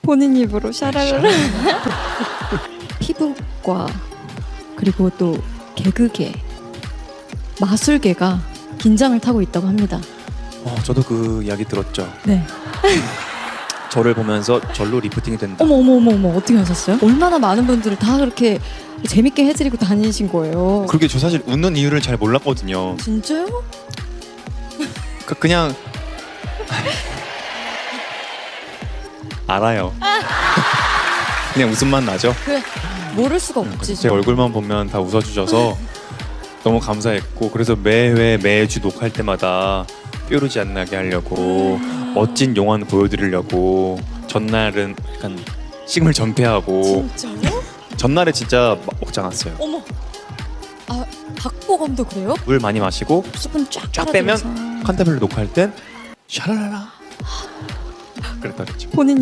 본인 입으로 샤라라라. 피부과 그리고 또 개그계, 마술계가 긴장을 타고 있다고 합니다. 어, 저도 그 이야기 들었죠. 네. 저를 보면서 절로 리프팅이 된다. 어머 어머 어머 어머 어떻게 하셨어요? 얼마나 많은 분들을 다 그렇게 재밌게 해드리고 다니신 거예요. 그러게 저 사실 웃는 이유를 잘 몰랐거든요. 진짜요? 그, 그냥 알아요. 그냥 웃음만 나죠. 그래 모를 수가 없지. 제 얼굴만 보면 다 웃어주셔서 너무 감사했고 그래서 매회 매주 녹화할 때마다 뾰루지 안 나게 하려고 멋진 용안 보여드리려고 전날은 약간 식물 전폐하고 진짜요? 전날에 진짜 막 먹지 않았어요. 어머. 아 박보검도 그래요? 물 많이 마시고 수분 쫙 쫙 빼면. 칸타빌로 녹화할 땐 샤라라라 그랬다 그랬죠. 본인이